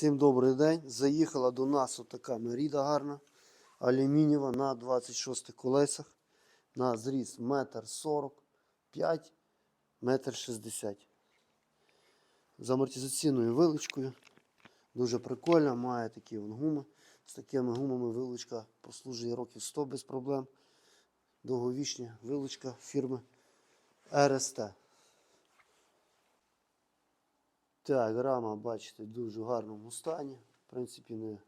Всім добрий день. Заїхала до нас отака меріда гарна, алюмінієва на 26 колесах. На зріз 1,45 м, 1,60 м. З амортизаційною вилочкою. Дуже прикольна, має такі гуми. З такими гумами вилочка послужує років 100 без проблем. Довговічня вилочка фірми РСТ. Так, рама, бачите, в дуже гарному стані. В принципі, не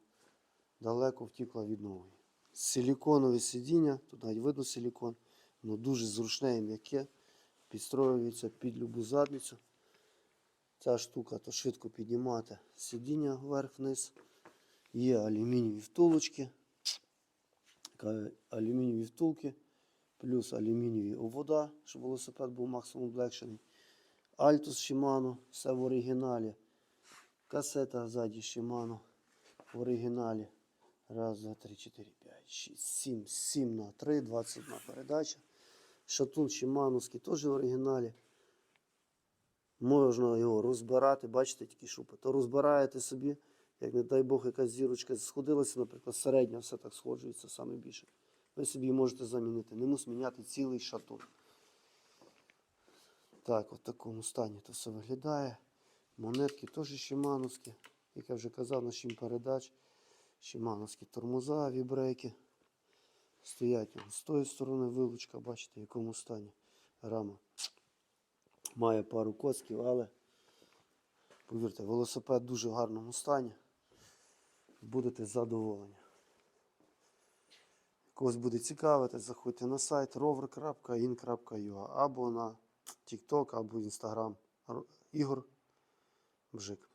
далеко втікла від нової. Силіконове сидіння, тут навіть видно силікон, воно дуже зручне і м'яке. Підстроюється під любу задницю. Ця штука то швидко піднімати сидіння вверх-вниз. Є алюмінієві втулочки. Алюмінієві втулки, плюс алюмінієві обвода, щоб велосипед був максимум облегшений. Altus Shimano, все в оригіналі. Касета ззаді Shimano в оригіналі. Раз, два, три, чотири, п'ять, шість, сім, сім на три, 21 передача. Шатун Шимановський теж в оригіналі. Можна його розбирати, бачите, такі шупи. То розбираєте собі, як не дай Бог, якась зірочка сходилася, наприклад, середня все так сходжується саме більше. Ви собі можете замінити. Не мус міняти цілий шатун. Так, в такому стані то все виглядає. Монетки теж шимановські. Як я вже казав, на 7 передач. Шимановські тормоза, вібрейки. Стоять з тої сторони вилучка, бачите, в якому стані рама. Має пару коцків, але повірте, велосипед дуже в гарному стані. Будете задоволені. Когось буде цікавити, заходьте на сайт rover.in.ua або на TikTok, або Instagram. Ігор Бжик.